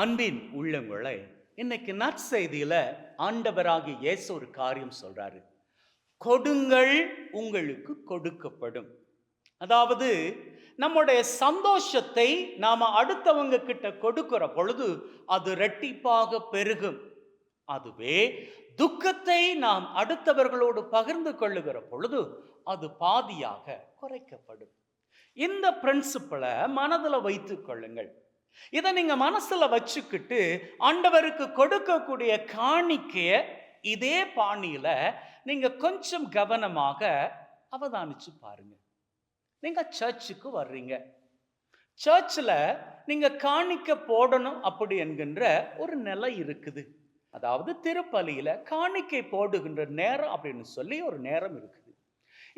அன்பின் உள்ளங்களை இன்னைக்கு நற்செய்தியில் ஆண்டவராகிய இயேசு ஒரு காரியம் சொல்றாரு. கொடுங்கள் உங்களுக்கு கொடுக்கப்படும். அதாவது நம்முடைய சந்தோஷத்தை நாம் அடுத்தவங்க கிட்ட கொடுக்கிற பொழுது அது ரெட்டிப்பாக பெருகும். அதுவே துக்கத்தை நாம் அடுத்தவர்களோடு பகிர்ந்து கொள்ளுகிற பொழுது அது பாதியாக குறைக்கப்படும். இந்த பிரின்சிப்பலை மனதில் வைத்துக் கொள்ளுங்கள். இதை நீங்க மனசுல வச்சுக்கிட்டு ஆண்டவருக்கு கொடுக்கக்கூடிய காணிக்கைய இதே பாணியில நீங்க கொஞ்சம் கவனமாக அவதானிச்சு பாருங்க. நீங்கள் சர்ச்சுக்கு வர்றீங்க. சர்ச்சில் நீங்க காணிக்க போடணும் அப்படி என்கின்ற ஒரு நிலை இருக்குது. அதாவது திருப்பலியில் காணிக்கை போடுகின்ற நேரம் அப்படின்னு சொல்லி ஒரு நேரம் இருக்குது.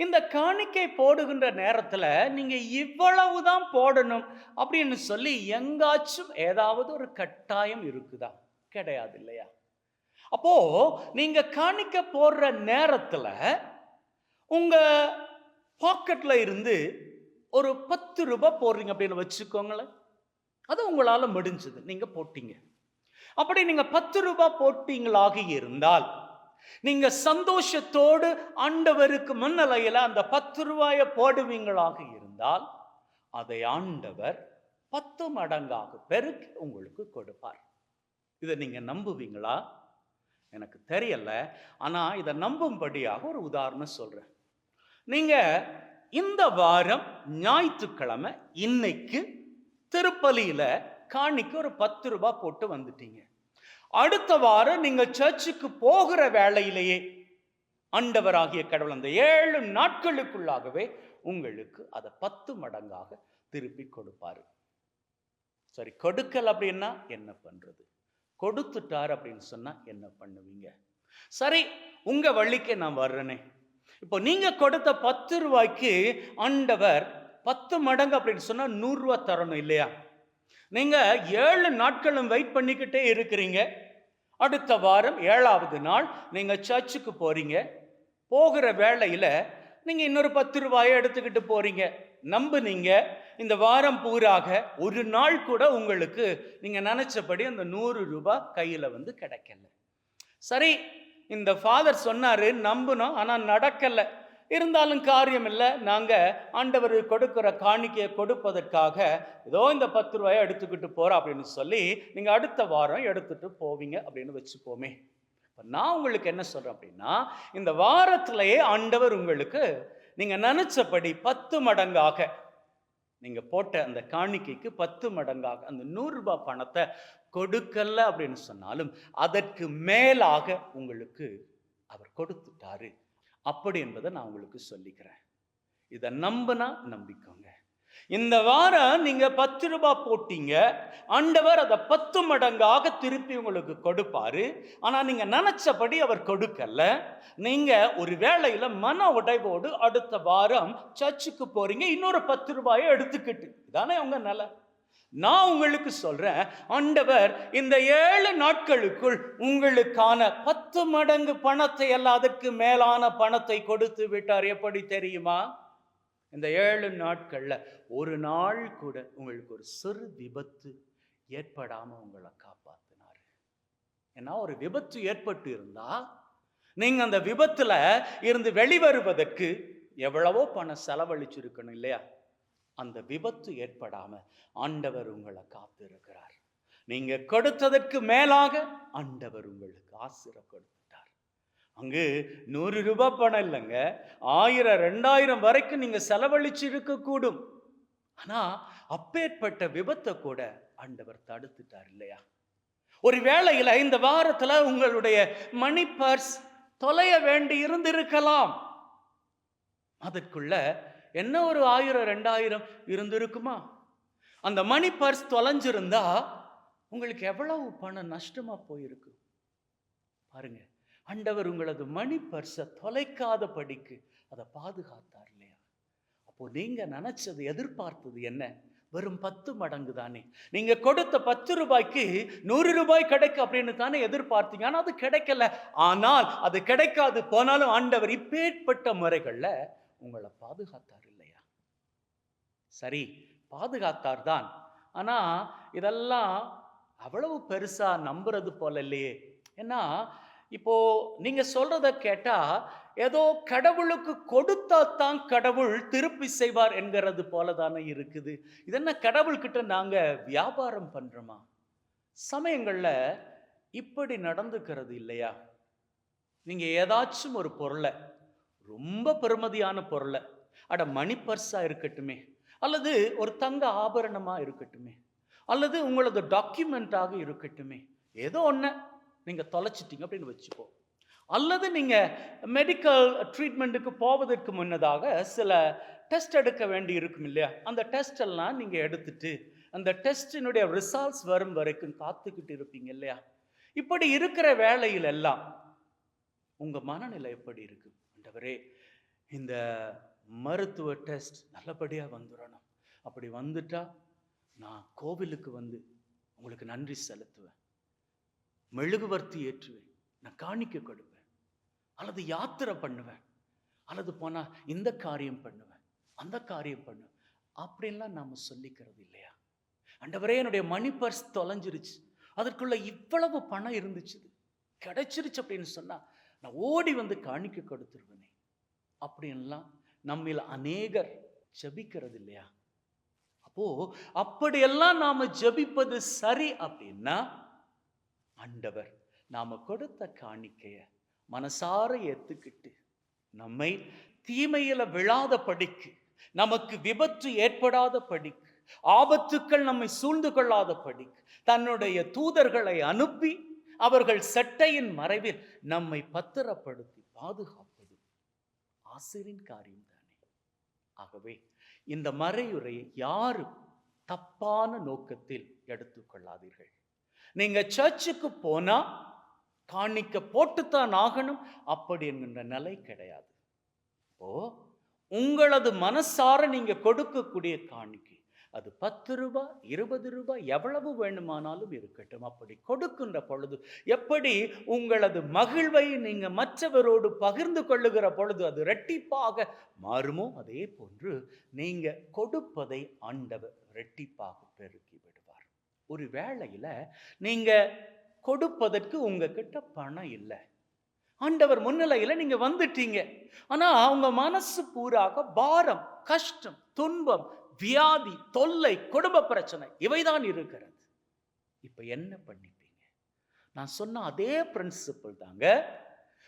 இந்த காணிக்கை போடுகின்ற நேரத்தில் நீங்கள் இவ்வளவு இவ்வளவுதான் போடணும் அப்படின்னு சொல்லி எங்காச்சும் ஏதாவது ஒரு கட்டாயம் இருக்குதா? கிடையாது இல்லையா? அப்போ நீங்க காணிக்க போடுற நேரத்தில் உங்க பாக்கெட்ல இருந்து ஒரு பத்து ரூபாய் போடுறீங்க அப்படின்னு வச்சுக்கோங்களேன். அது உங்களால் முடிஞ்சது. நீங்கள் போட்டீங்க. அப்படி நீங்கள் பத்து ரூபாய் போட்டீங்களாக இருந்தால் நீங்க சந்தோஷத்தோடு ஆண்டவருக்கு முன்னலையில் அந்த பத்து ரூபாயை போடுவீங்களாக இருந்தால் அதை ஆண்டவர் பத்து மடங்காக பெருக்கி உங்களுக்கு கொடுப்பார். இதை நீங்க நம்புவீங்களா? எனக்கு தெரியல. ஆனா இதை நம்பும்படியாக ஒரு உதாரணம் சொல்றேன். நீங்க இந்த வாரம் ஞாயிற்றுக்கிழமை இன்னைக்கு திருப்பலியில காணிக்கு ஒரு பத்து ரூபாய் போட்டு வந்துட்டீங்க. அடுத்த வாரம் நீங்கள் சர்ச்சுக்கு போகிற வேளையிலேயே ஆண்டவராகிய கடவுள் அந்த ஏழு நாட்களுக்குள்ளாகவே உங்களுக்கு அதை பத்து மடங்காக திருப்பி கொடுப்பாரு. சரி கொடுக்கல் அப்படின்னா என்ன பண்றது? கொடுத்துட்டார் அப்படின்னு சொன்னா என்ன பண்ணுவீங்க? சரி உங்க வழிக்கு நான் வர்றேனே. இப்போ நீங்க கொடுத்த பத்து ரூபாய்க்கு ஆண்டவர் பத்து மடங்கு அப்படின்னு சொன்னா நூறுரூவா தரணும் இல்லையா? நீங்க ஏழு நாட்களும் வெயிட் பண்ணிக்கிட்டே இருக்கிறீங்க. அடுத்த வாரம் ஏழாவது நாள் நீங்கள் சர்ச்சுக்கு போகிறீங்க போகிற வேளையில் நீங்கள் இன்னொரு பத்து ரூபாயை எடுத்துக்கிட்டு போகிறீங்க நம்புனீங்க. இந்த வாரம் பூராக ஒரு நாள் கூட உங்களுக்கு நீங்கள் நினச்சபடி அந்த நூறு ரூபாய் கையில் வந்து கிடைக்கல. சரி இந்த ஃபாதர் சொன்னார் நம்பணும் ஆனால் நடக்கலை. இருந்தாலும் காரியம் இல்லை நாங்கள் ஆண்டவர் கொடுக்குற காணிக்கையை கொடுப்பதற்காக ஏதோ இந்த பத்து ரூபாயை எடுத்துக்கிட்டு போகிறோம் அப்படின்னு சொல்லி நீங்கள் அடுத்த வாரம் எடுத்துட்டு போவீங்க அப்படின்னு வச்சுப்போமே. இப்போ நான் உங்களுக்கு என்ன சொல்கிறேன் அப்படின்னா இந்த வாரத்திலேயே ஆண்டவர் உங்களுக்கு நீங்கள் நினச்சபடி பத்து மடங்காக நீங்கள் போட்ட அந்த காணிக்கைக்கு பத்து மடங்காக அந்த நூறுரூபா பணத்தை கொடுக்கல அப்படின்னு சொன்னாலும் அதற்கு மேலாக உங்களுக்கு அவர் கொடுத்துட்டாரு. அப்படி என்பதை நான் உங்களுக்கு சொல்லிக்கிறேன். இதை நம்பினா நம்பிக்கோங்க. இந்த வாரம் நீங்க பத்து ரூபாய் போட்டீங்க. ஆண்டவர் அதை பத்து மடங்காக திருப்பி உங்களுக்கு கொடுப்பாரு. ஆனா நீங்க நினைச்சபடி அவர் கொடுக்கல. நீங்க ஒரு வேளையில மன உடைவோடு அடுத்த வாரம் சர்ச்சுக்கு போறீங்க. இன்னொரு பத்து ரூபாயை எடுத்துக்கிட்டு. இதானே உங்க நிலை. நான் உங்களுக்கு சொல்றேன் ஆண்டவர் இந்த ஏழு நாட்களுக்குள் உங்களுக்கான பத்து மடங்கு பணத்தை அல்ல அதற்கு மேலான பணத்தை கொடுத்து விட்டார். எப்படி தெரியுமா? இந்த ஏழு நாட்கள்ல ஒரு நாள் கூட உங்களுக்கு ஒரு சிறு விபத்து ஏற்படாம உங்களை காப்பாத்தினாரு. ஏன்னா ஒரு விபத்து ஏற்பட்டு இருந்தா நீங்க அந்த விபத்துல இருந்து வெளிவருவதற்கு எவ்வளவோ பணம் செலவழிச்சிருக்கணும் இல்லையா? அந்த விபத்து ஏற்படாம ஆண்டவர் உங்களை காத்திருக்கிறார். நீங்க கொடுத்ததற்கு மேலாக ஆண்டவர் உங்களுக்கு ஆசிர கொடுத்துட்டார் அங்கு நூறு ரூபாய் பணம் இல்லைங்க. ஆயிரம் ரெண்டாயிரம் வரைக்கும் நீங்க செலவழிச்சு இருக்கக்கூடும் ஆனா அப்பேற்பட்ட விபத்தை கூட ஆண்டவர் தடுத்துட்டார் இல்லையா? ஒரு வேளையில இந்த வாரத்துல உங்களுடைய மணி பர்ஸ் தொலைய வேண்டி இருந்திருக்கலாம். அதற்குள்ள என்ன ஒரு ஆயிரம் ரெண்டாயிரம் இருந்திருக்குமா? அந்த மணி பர்ஸ் தொலைஞ்சிருந்தா உங்களுக்கு எவ்வளவு பணம் நஷ்டமாக போயிருக்கு? பாருங்க ஆண்டவர் உங்களது மணி பர்ஸை தொலைக்காத படிக்கு அதை பாதுகாத்தார் இல்லையா? அப்போ நீங்க நினைச்சது எதிர்பார்த்தது என்ன? வெறும் பத்து மடங்கு தானே. நீங்க கொடுத்த பத்து ரூபாய்க்கு நூறு ரூபாய் கிடைக்கும் அப்படின்னு தானே எதிர்பார்த்தீங்க. ஆனால் அது கிடைக்கல. ஆனால் அது கிடைக்காது போனாலும் ஆண்டவர் இப்பேற்பட்ட முறைகளில் உங்களை பாதுகாத்தார் இல்லையா? சரி பாதுகாத்தார் தான் ஆனால் இதெல்லாம் அவ்வளவு பெருசாக நம்புறது போல இல்லையே. ஏன்னா இப்போ நீங்க சொல்றத கேட்டா ஏதோ கடவுளுக்கு கொடுத்தா தான் கடவுள் திருப்பி செய்வார் என்கிறது போல தானே இருக்குது இதென்ன கடவுள்கிட்ட நாங்க வியாபாரம் பண்றோமா? சமயங்கள்ல இப்படி நடந்துக்கிறது இல்லையா? நீங்க ஏதாச்சும் ஒரு பொருளை ரொம்ப பெருமதியான பொருளை. அட மணி பர்ஸாக இருக்கட்டுமே. அல்லது ஒரு தங்க ஆபரணமாக இருக்கட்டுமே. அல்லது உங்களது டாக்குமெண்ட்டாக இருக்கட்டுமே. ஏதோ ஒன்று நீங்கள் தொலைச்சிட்டீங்க அப்படின்னு வச்சுப்போம் அல்லது நீங்கள் மெடிக்கல் ட்ரீட்மெண்ட்டுக்கு போவதற்கு முன்னதாக சில டெஸ்ட் எடுக்க வேண்டி இருக்கும் இல்லையா? அந்த டெஸ்ட் எல்லாம் நீங்க எடுத்துட்டு அந்த டெஸ்டினுடைய ரிசல்ட்ஸ் வரும் வரைக்கும் காத்துக்கிட்டு இருப்பீங்க இல்லையா? இப்படி இருக்கிற வேலையில் எல்லாம் உங்கள் மனநிலை எப்படி இருக்குது ஆண்டவரே இந்த மருத்துவ டெஸ்ட் நல்லபடியா வந்துடணும் அப்படி வந்துட்டா நான் கோவிலுக்கு வந்து உங்களுக்கு நன்றி செலுத்துவேன். மெழுகுவர்த்தி ஏற்றுவேன். நான் காணிக்க கொடுப்பேன். அல்லது யாத்திரை பண்ணுவேன். அல்லது போனா இந்த காரியம் பண்ணுவேன். அந்த காரியம் பண்ணுவேன். அப்படின்லாம் நாம சொல்லிக்கிறது இல்லையா? அண்டவரே என்னுடைய மணி பர்ஸ் தொலைஞ்சிருச்சு. அதற்குள்ள இவ்வளவு பணம் இருந்துச்சு. கிடைச்சிருச்சு அப்படின்னு சொன்னா நான் ஓடி வந்து காணிக்க கொடுத்துருவேனே. அப்படின்லாம் நம்மில் அநேகர் ஜபிக்கிறது இல்லையா? அப்போ அப்படியெல்லாம் நாம ஜபிப்பது சரி அப்படின்னா ஆண்டவர் நாம கொடுத்த காணிக்கைய மனசார ஏத்துக்கிட்டு நம்மை தீமையில விழாத படிக்கு நமக்கு விபத்து ஏற்படாத படிக்கு ஆபத்துக்கள் நம்மை சூழ்ந்து கொள்ளாத படிக்கு தன்னுடைய தூதர்களை அனுப்பி அவர்கள் சட்டையின் மறைவில் நம்மை பத்திரப்படுத்தி பாதுகாப்பது ஆசிரின் காரியம் தானே. ஆகவே இந்த மறையுரையை யாரும் தப்பான நோக்கத்தில் எடுத்துக்கொள்ளாதீர்கள். நீங்க சர்ச்சுக்கு போனா காணிக்க போட்டுத்தான் ஆகணும் அப்படி என்கின்ற நிலை கிடையாது. ஓ உங்களது மனசார நீங்க கொடுக்கக்கூடிய காணிக்கை அது பத்து ரூபாய் இருபது ரூபாய் எவ்வளவு வேணுமானாலும் இருக்கட்டும். அப்படி கொடுக்கின்ற பொழுது எப்படி உங்களது மகிழ்வை நீங்கள் மற்றவரோடு பகிர்ந்து கொள்ளுகிற பொழுது அது ரெட்டிப்பாக மாறுமோ? அதே போன்று நீங்கள் கொடுப்பதை ஆண்டவர் ரெட்டிப்பாக பெருக்கி விடுவார். ஒரு வேளையில் நீங்கள் கொடுப்பதற்கு உங்ககிட்ட பணம் இல்லை. ஆண்டவர் முன்னிலையில் நீங்கள் வந்துட்டீங்க. ஆனால் அவங்க மனசு பூராக பாரம் கஷ்டம் துன்பம் வியாதி தொல்லை குடும்ப பிரச்சனை இவைதான் இருக்கிறது. இப்போ என்ன பண்ணிப்பீங்க? நான் சொன்ன அதே பிரின்சிபிள் தாங்க.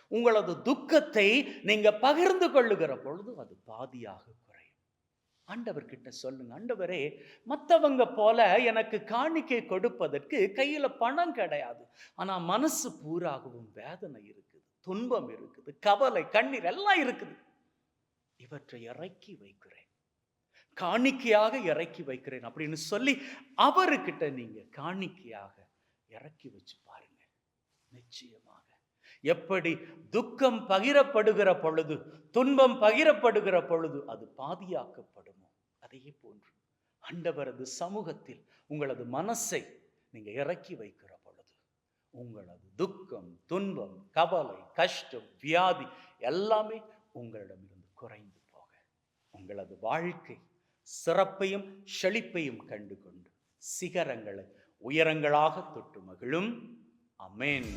உங்களது துக்கத்தை நீங்க பகிர்ந்து கொள்ளுகிற பொழுது அது பாதியாக குறையும். ஆண்டவர்கிட்ட சொல்லுங்க ஆண்டவரே மற்றவங்க போல எனக்கு காணிக்கை கொடுப்பதற்கு கையில பணம் கிடையாது. ஆனா மனசு பூராகவும் வேதனை இருக்குது துன்பம் இருக்குது கவலை கண்ணீர் எல்லாம் இருக்குது. இவற்றை இறக்கி வைக்கிறேன். காணிக்கையாக இறக்கி வைக்கிறேன் அப்படின்னு சொல்லி அவர்கிட்ட நீங்க காணிக்கையாக இறக்கி வச்சு பாருங்க. நிச்சயமாக. எப்படி துக்கம் பகிரப்படுகிற பொழுது துன்பம் பகிரப்படுகிற பொழுது அது பாதியாக்கப்படுமோ? அதே போன்று அண்டவரது சமூகத்தில் உங்களது மனசை நீங்க இறக்கி வைக்கிற பொழுது உங்களது துக்கம் துன்பம் கவலை கஷ்டம் வியாதி எல்லாமே உங்களிடமிருந்து குறைந்து போக. உங்களது வாழ்க்கை சிறப்பையும் செழிப்பையும் கண்டு கொண்டு சிகரங்களை உயரங்களாக தொட்டு மகிழும். அமேன்.